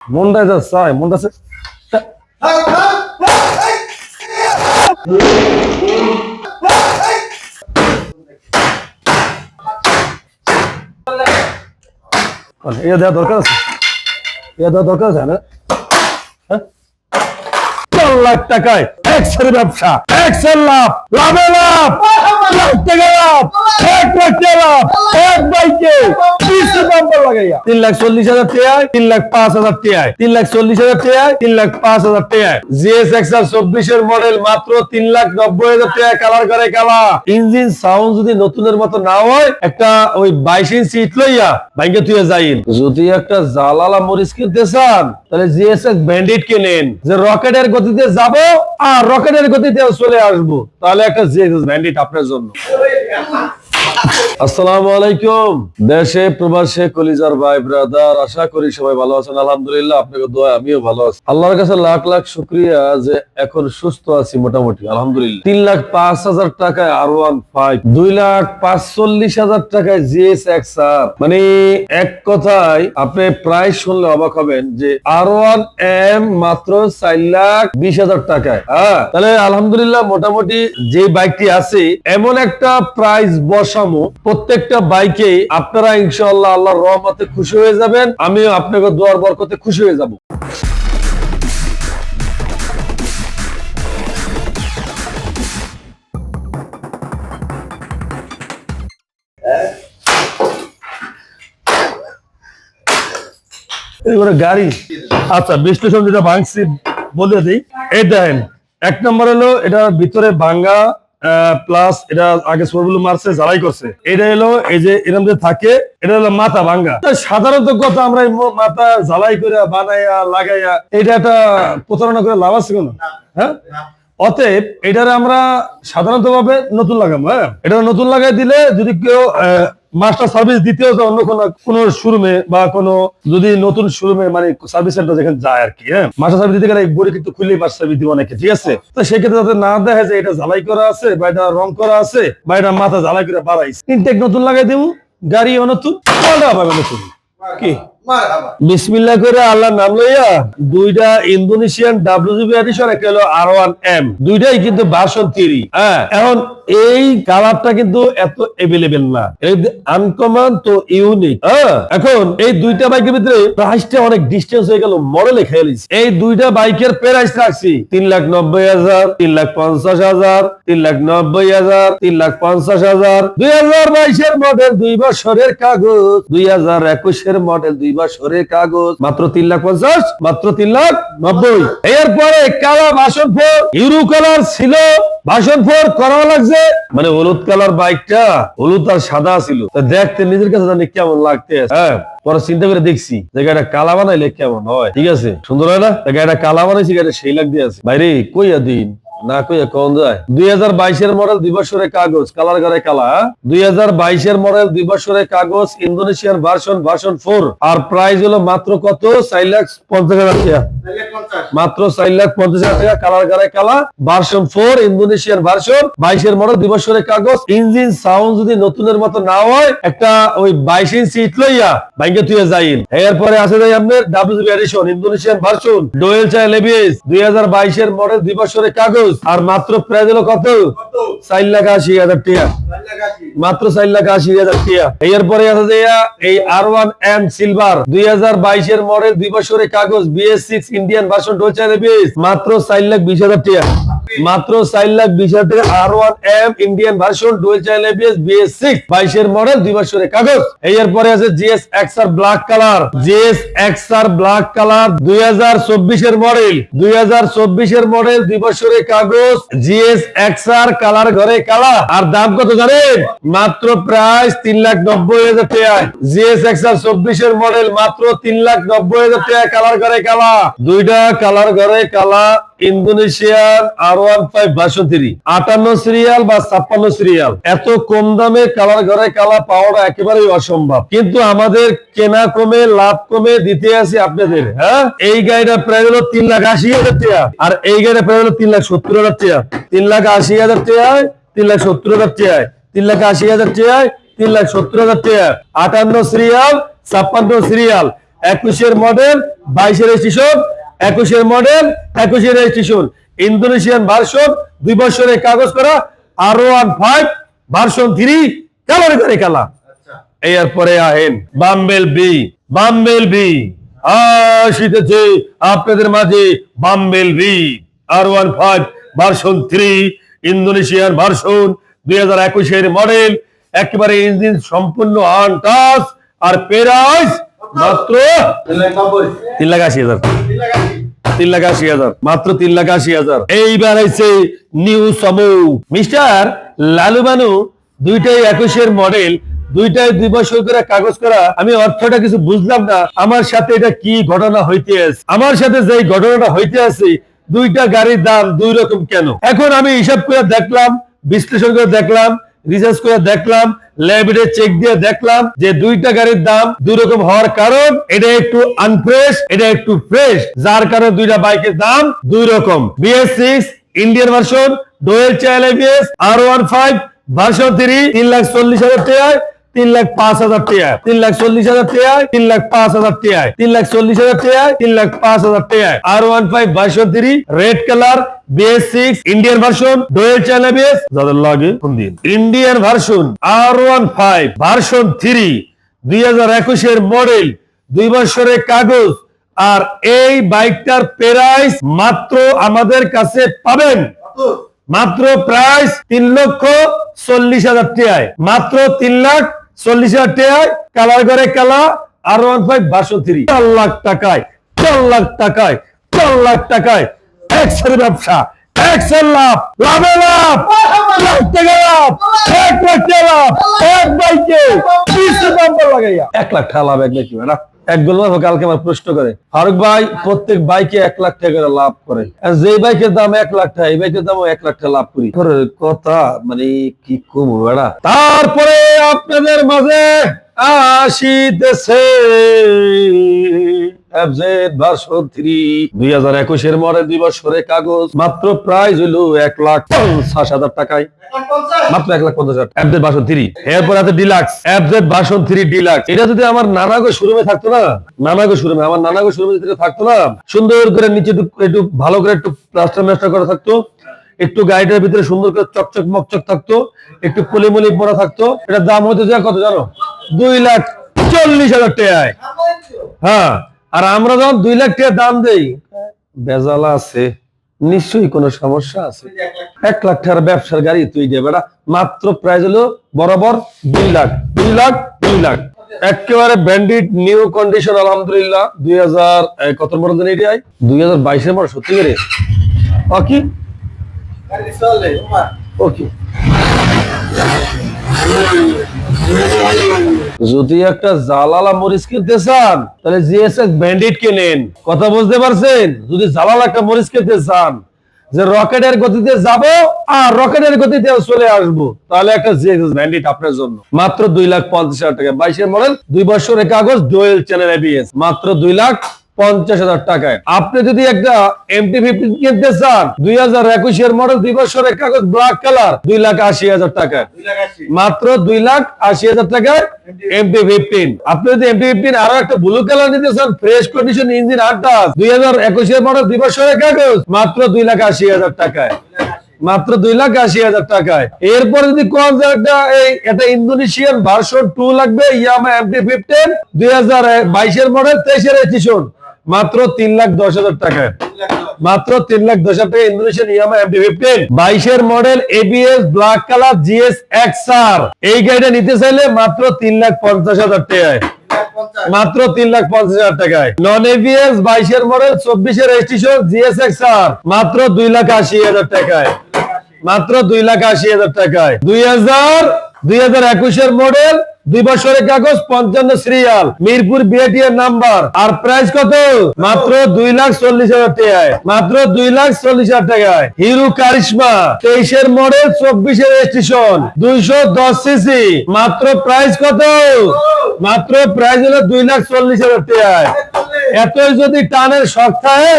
মনটা যা মনটা চায়- মানে এটা দেওয়া দরকার আছে এটা দেওয়া দরকার আছে না হ্যাঁ? এক্সের লাভ, লাভে এক লাভ, এক বাইকে তিন লাখ চল্লিশ হাজার টিআই, তিন লাখ পাঁচ হাজার টিআই, তিন লাখ চল্লিশ হাজার টিআই, তিন লাখ পাঁচ হাজার টিআই। জিএস চব্বিশের মডেল মাত্র তিন লাখ নব্বই হাজার টাকা কালার করে কালা। ইঞ্জিন সাউন্ড যদি নতুনের মতো না হয়, একটা ওই বাইশ ইঞ্চি লইয়া বাইকে তুই যাইন। যদি একটা জালালা মরিচ কিনতে চান, তাহলে জিএসএস ব্যান্ডিট কিনেন যে রকেটের গতিতে যাব, আর রকেটের গতিতে চলে আসব। তাহলে একটা জিএসএস ব্যান্ডিট আপনার জন্য। আসসালামু আলাইকুম। দেশে, প্রবাসে, কলিজার ভাই ব্রাদার আশা করি সবাই ভালো আছেন। আলহামদুলিল্লাহ, আপনাকে দোয়া আমিও ভালো আছি। আল্লাহর কাছে লাখ লাখ শুক্রিয়া যে এখন সুস্থ আছি মোটামুটি, আলহামদুলিল্লাহ। তিন লাখ পাঁচ হাজার টাকায় আর ওয়ান ফাইভ দুই লাখ হাজার টাকায় জিএস মানে এক কথায় আপনি প্রায় শুনলে অবাক হবেন যে আর ওয়ান এম মাত্র চার লাখ বিশ হাজার টাকায়। হ্যাঁ তাহলে আলহামদুলিল্লাহ, মোটামুটি যে বাইকটি আছে, এমন একটা প্রাইস বসামো প্রত্যেকটা বাইকে আপনারা ইনশাআল্লাহ আল্লাহর রহমতে খুশি হয়ে যাবেন। আমিও আপনাকে দোয়ার বরকতে খুশি হয়ে যাব। গাড়ি। আচ্ছা বিশ্লেষণ যেটা ভাঙছি, বলে দিই। এই দেখেন, এক নম্বর হলো, এটা ভিতরে ভাঙ্গা প্লাস এটা আগে সরগুলো মারছে, জ্বালাই করছে। এটা হলো এই যে এরম যে থাকে, এটা হলো মাথা ভাঙ্গা। সাধারণত কথা আমরা মাথা জ্বালাই করে বানাইয়া, লাগাইয়া এটা একটা প্রতারণা করে লাভ আছে কোনো? হ্যাঁ? অতএব এটারে আমরা সাধারণত ভাবে নতুন লাগাবো হ্যাঁ? এটা নতুন লাগাই দিলে যদি কেউ মাস্টার সার্ভিস যায় অন্য কোনো কোন শোরুমে বা কোনো যদি নতুন শোরুমে মানে সার্ভিস সেন্টার যেখানে যায় আর কি হ্যাঁ? মাস্টার সার্ভিস দিতে গেলে বড়ি কিন্তু খুললেই মাস্টার সার্ভিস দিব অনেকে, ঠিক আছে? তো সেক্ষেত্রে যাতে না দেখা যায় এটা জ্বালাই করা আছে বা এটা রং করা আছে বা এটা মাথা জ্বালাই করে বাড়াইছে। ইনটেক নতুন লাগাই দেবো গাড়ি নতুন পাল্টা পাবে নতুন। কি? বিসমিল্লাহ করে আল্লাহর নাম লইয়া দুইটা ইন্দোনেশিয়ান ডাব্লিউজিবি এডিশন, একটা হলো আর ওয়ান এম দুইটাই কিন্তু হ্যাঁ এখন এই কালারটা কিন্তু এত এভেলেবেল না। আনকমন তো ইউনিক হ্যাঁ এখন এই দুইটা বাইকের ভিতরে প্রাইসটা অনেক ডিস্টেন্স হয়ে গেল মডেলে এই দুইটা বাইকের প্রাইস রাখছি তিন লাখ নব্বই হাজার, তিন লাখ পঞ্চাশ হাজার, তিন লাখ নব্বই হাজার, তিন লাখ পঞ্চাশ হাজার। দুই হাজার বাইশের মডেল দুই বছরের কাগজ, দুই হাজার একুশের মডেল দুই বছরের কাগজ, মাত্র তিন লাখ পঞ্চাশ, মাত্র তিন লাখ নব্বই। এরপরে কালা বাসন ফোর ইউরো কালার ছিল, বাসন ফোর করা লাগছে। মানে হলুদ কালার বাইকটা, হলুদ আর সাদা ছিল। তা দেখতে নিজের কাছে জানি কেমন লাগতে হ্যাঁ পরে চিন্তা করে দেখছি যে কালা বানাইলে কেমন হয়। ঠিক আছে? সুন্দর হয় না? গাড়িটা কালা বানাইছি, গাড়িটা সেই লাগ দিয়ে আছে। বাইরে কইয়া দিন। না কইয়া কোন যায়? দুই হাজার বাইশের মডেল দুই বছরের কাগজ কালার করে কালা দুই হাজার বাইশের মডেল দুই বছরের কাগজ ইন্দোনেশিয়ান ভার্সন ভার্সন ফোর আর প্রাইস হলো মাত্র কত? চার লাখ পঞ্চাশ হাজার টাকা। মাত্র চার লাখ পঞ্চাশ হাজার টাকা কালার করে কালা ভার্সন ফোর ইন্দোনেশিয়ান ভার্সন বাইশের মডেল দুই বছরের কাগজ ইঞ্জিন সাউন্ড যদি নতুনের মতো না হয় একটা ওই বাইশ ইঞ্চি সিট লইয়া বাইকে তুই যাইন। এরপরে আছে যাই আপনার WB edition Indonesian version dual channel ABS দুই হাজার বাইশের মডেল দুই বছরের কাগজ আর মাত্র প্রায় কত চার লাখ আশি হাজার টিয়া। মাত্র চার লাখ আশি হাজার টিয়া। এরপরে আছে যে এই আর ওয়ান এম সিলভার দুই হাজার বাইশের মডেল, দুই বছরের কাগজ বিএস ইন্ডিয়ান ডোয়েল এবিএস মাত্র চার লাখ বিশ হাজার টাকা মাত্র চার লাখ বিশ হাজার R M Indian version dual channel ABS BS six বাইশের মডেল দুই বছরের কাগজ। এরপরে আছে GS X R black colour GS XR black colour দুই চব্বিশের মডেল দুই চব্বিশের মডেল দুই বছরের কাগজ। জিএস এক্সআর কালার ঘরে কালা আর দাম কত জানেন? মাত্র প্রাইস তিন লাখ নব্বই হাজার টাকা জিএস এক্সআর চব্বিশের মডেল মাত্র তিন লাখ নব্বই হাজার টাকা কালার ঘরে কালা দুইটা কালার ঘরে কালা Indonesian R one five three আটান্ন সিরিয়াল বা ছাপ্পান্ন সিরিয়াল। এত কম দামে কালার ঘরে কালা পাওয়াটা একেবারেই অসম্ভব। কিন্তু আমাদের কেনা কমে লাভ কমে দিতে আসি আপনাদের হ্যাঁ? এই গাড়িটা প্রায় হলো তিন লাখ আশি হাজার টাকা। আর এই গাড়িটা প্রায় হলো তিন লাখ সত্তর হাজার টাকা। তিন লাখ আশি হাজার টাকায় তিন লাখ সত্তর হাজার টাকায়। তিন লাখ আশি হাজার টাকায় তিন লাখ সত্তর হাজার টাকা। আটান্ন সিরিয়াল, ছাপ্পান্ন সিরিয়াল। একুশের মডেল বাইশের রেজিস্ট্রেশন একুশের মডেল একুশের রেজিস্ট্রেশন ইন্দোনেশিয়ান ভার্সন দুই বছরের কাগজ করা R one five version three colour করে খেলা এরপরে আহেন বাম্বেল বি বাম্বেল বি আসিতেছে আপনাদের মাঝে Bumblebee R one five version three Indonesian version দুই হাজার একুশের মডেল একেবারে ইঞ্জিন সম্পূর্ণ আনটাস আর প্রাইস মাত্র তিন লাখ আশি হাজার। তিন লাখ আশি হাজার। মাত্র তিন লাখ আশি হাজার। এইবার নিউ মিস্টার দুইটাই একুশের মডেল দুইটাই দুই বছর করে কাগজ করা। আমি অর্থটা কিছু বুঝলাম না। আমার সাথে এটা কি ঘটনা হইতে আছে? আমার সাথে যে ঘটনাটা হইতে আছে, দুইটা গাড়ির দাম দুই রকম কেন? এখন আমি হিসাব করে দেখলাম, বিশ্লেষণ করে দেখলাম রিসার্চ করে দেখলাম ল্যাবরেটরি চেক দিয়ে দেখলাম যে দুইটা গাড়ির দাম দুই রকম হওয়ার কারণ এটা একটু আনফ্রেশ এটা একটু ফ্রেশ যার কারণে দুইটা বাইকের দাম দুই রকম BS six Indian version dual channel ABS R one five version three তিন লাখ চল্লিশ হাজার টাকায় তিন লাখ পাঁচ হাজার টাকায় তিন লাখ চল্লিশ হাজার টাকায় তিন লাখ পাঁচ হাজার টাকায় তিন লাখ চল্লিশ হাজার তিন লাখ পাঁচ হাজার R one five version three, red colour version three দুই হাজার মডেল দুই কাগজ। আর এই বাইকটার মাত্র আমাদের কাছে পাবেন। মাত্র প্রাইস তিন লক্ষ চল্লিশ হাজার টাকায়। মাত্র তিন লাখ চল্লিশ হাজার টাকায়, কালার করে কালা R one five version three চার লাখ টাকায়, চার লাখ টাকায়, চার লাখ টাকায় একশোর ব্যবসা এক্সের লাভ লাভে লাভ, এক লাখ টাকা লাভ, এক বাইকে এক লাখ টাকা লাভ এক নাকি ম্যাডাম এক গোলমাল কালকে আমার প্রশ্ন করে। ফারুক ভাই প্রত্যেক বাইকে এক লাখ টাকা করে লাভ করে। আর যে বাইকের দাম এক লাখ টাকা, এই বাইকের দাম এক লাখ টাকা লাভ করি। কথা মানে কি কম বেড়া? তারপরে আপনাদের মাঝে আসিতেছে। দুই হাজার একুশের এটা আমার নানাগো শোরুমে থাকতো না, নানাগো শোরুমে আমার নানাগো শোরুমে যদি থাকতো না, সুন্দর করে নিচে একটু ভালো করে একটু প্লাস্টার মাস্টার করা থাকতো। একটু গাড়িটার ভিতরে সুন্দর করে চকচক মকচক থাকতো। একটু পলিমলি পরা থাকতো। এটার দাম হতে যায় কত জানো? দুই লাখ চল্লিশ হাজার টাকায়। হ্যাঁ আর আমরা যখন দুই লাখ টাকা দাম দেই বেজালা আছে নিশ্চয়ই কোনো সমস্যা আছে। এক লাখ টাকার ব্যবসার গাড়ি তুই দে বেটা মাত্র প্রাইস হলো বরাবর দুই লাখ দুই লাখ দুই লাখ। একেবারে ব্যান্ডিড নিউ কন্ডিশন আলহামদুলিল্লাহ। দুই হাজার কত মডেল জানি এটি দুই হাজার বাইশের মডেল সত্যি করে? ও কি? ওকে যদি একটা জালালা মরিচ কিনতে চান, তাহলে জিএসএস ব্যান্ডিট কিনেন কথা বুঝতে পারছেন? যদি জালালা একটা মরিচ কিনতে চান, যে রকেটের গতিতে যাব আর রকেটের গতিতে চলে আসব, তাহলে একটা জিএসএস ব্যান্ডিট আপনার জন্য। মাত্র দুই লাখ পঞ্চাশ হাজার টাকা। বাইশের মডেল দুই বছরের কাগজ ডোয়েল চ্যানেল এবিএস মাত্র দুই লাখ পঞ্চাশ হাজার টাকায়। আপনি যদি একটা এমটি ফিফটিন কিনতে চান দুই হাজার একুশের মডেল দুই বছরের কাগজ ব্ল্যাক কালার দুই লাখ আশি হাজার টাকায়। মাত্র দুই লাখ আশি হাজার টাকায় এমটি ফিফটিন আপনি যদি এমটি ফিফটিন আরও একটা ব্লু কালার নিতে চান ফ্রেশ কন্ডিশন ইঞ্জিন দুই হাজার একুশের মডেল দুই বছরের কাগজ মাত্র দুই লাখ আশি হাজার টাকায়। মাত্র দুই লাখ আশি হাজার টাকায়। এরপর যদি কোন একটা এই এটা ইন্দোনেশিয়ান ভার্সন টু লাগবে ইয়ামা এমটি ফিফটিন দুই হাজার বাইশের মডেল তেইশের এডিশন মাত্র তিন লাখ দশ হাজার টাকায় মাত্র তিন লাখ দশ হাজার টাকা ইন্দোনেশিয়ান ইয়ামা এমটি ফিফটিন বাইশের model ABS black colour GS X R এই গাড়িটা নিতে চাইলে মাত্র তিন লাখ পঞ্চাশ হাজার টাকায়। মাত্র তিন লাখ পঞ্চাশ হাজার টাকায়। নন এবিএস বাইশের মডেল, চব্বিশের রেজিস্ট্রেশন জিএস এক্স আর মাত্র দুই লাখ আশি হাজার টাকায়। মাত্র দুই লাখ আশি হাজার টাকায়। দুই হাজার দুই হাজার একুশের মডেল দুই বছরের কাগজ, পঞ্চান্ন সিরিয়াল মিরপুর বিএটিএর নাম্বার আর প্রাইস কত? মাত্র দুই লাখ চল্লিশ হাজার টাকায়। মাত্র দুই লাখ চল্লিশ হাজার টাকায়। হিরো কারিশমা, তেইশের মডেল চব্বিশের রেজিস্ট্রেশন দুইশো দশ সিসি মাত্র প্রাইস কত? মাত্র প্রাইস হলো দুই লাখ চল্লিশ হাজার টাকায়। এতই যদি টানের শখ থাকে,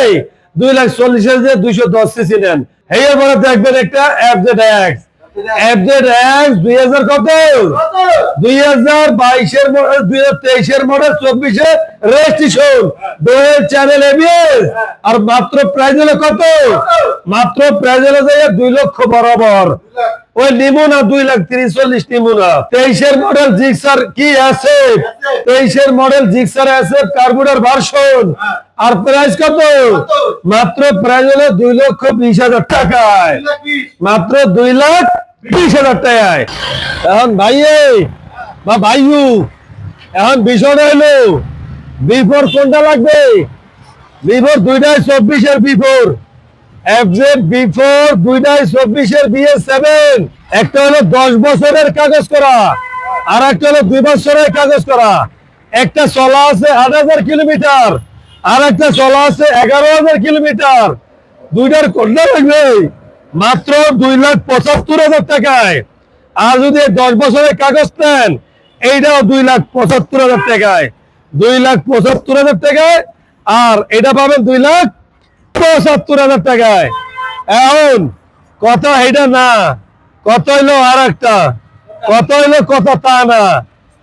দুই লাখ চল্লিশ হাজার দুইশো দশ সিসি নেন। এই এবারে দেখবেন একটা এফজেড এক্স কত? দুই হাজার বাইশের model registration dual channel ABS আর মাত্র প্রাইজ হলো কত? মাত্র প্রাইজ হলো দুই লক্ষ বরাবর। ওই নিবো না দুই লাখ তিরিশ চল্লিশ নিবো না তেইশের মডেল জিক্সার কি আছে? তেইশের মডেল জিক্সার আছে কার্বুটার ভার্সন আর প্রাইস কত? মাত্র প্রাইস হলো দুই লক্ষ বিশ হাজার টাকায়। মাত্র দুই লাখ বিশ হাজার টাকায়। এখন ভাই এই, বা ভাইউ এখন বিষয়টা হলো বিফোর কোনটা লাগবে? বিফোর দুইটাই চব্বিশের বিফোর এফজেড বিফোর দুইটাই চব্বিশের বিএস সেভেন একটা হলো দশ বছরের কাগজ করা, আর একটা হলো দুই বছরের কাগজ করা। একটা চলা আছে আট হাজার কিলোমিটার, আর একটা চলা আছে এগারো হাজার কিলোমিটার। দুইটার কোনটা লাগবে? মাত্র দুই লাখ পঁচাত্তর হাজার টাকায়। আর যদি দশ বছরের কাগজ নেন, এইটাও দুই লাখ পঁচাত্তর হাজার টাকায়। দুই লাখ পঁচাত্তর হাজার টাকায়, আর এটা পাবেন দুই লাখ পঁচাত্তর হাজার টাকায়। এখন কত এটা না কত হইল আর একটা কত হইল কত তা না।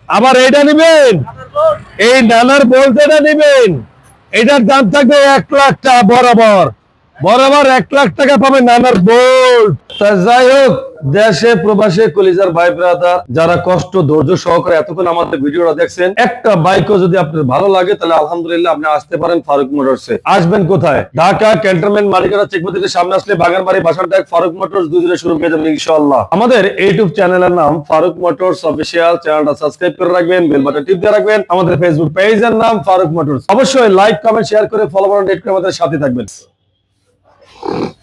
আবার এইটা নিবেন? এই নানার বলতে এটা নিবেন? এটার দাম থাকবে এক লাখ টাকা বরাবর। বরাবর এক লাখ টাকা পাবে নানার বোল্ট তা যাই হোক, দেশে, প্রবাসে, কলিজার ভাই ব্রাদার, যারা কষ্ট, ধৈর্য সহকারে এতক্ষণ আমাদের ভিডিওটা দেখছেন, একটা বাইকও যদি আপনার ভালো লাগে, তাহলে আলহামদুলিল্লাহ আপনি আসতে পারেন ফারুক মোটরসে আসবেন কোথায়? ঢাকা, ক্যান্টনমেন্ট, মালিকানা চেকপতি সামনে আসলে বাগানবাড়ি, বাসার ডাক, ফারুক মোটরস, দুই দিনে শুরু পেয়ে যাবেন ইনশাআল্লাহ। আমাদের ইউটিউব চ্যানেলের নাম ফারুক মোটরস অফিসিয়াল চ্যানেলটা সাবস্ক্রাইব করে রাখবেন বেল বাটন টিপ দিয়ে রাখবেন। আমাদের ফেসবুক পেজের নাম ফারুক মোটরস। অবশ্যই লাইক কমেন্ট শেয়ার করে ফলো করে আমাদের সাথে থাকবেন। Grrrr.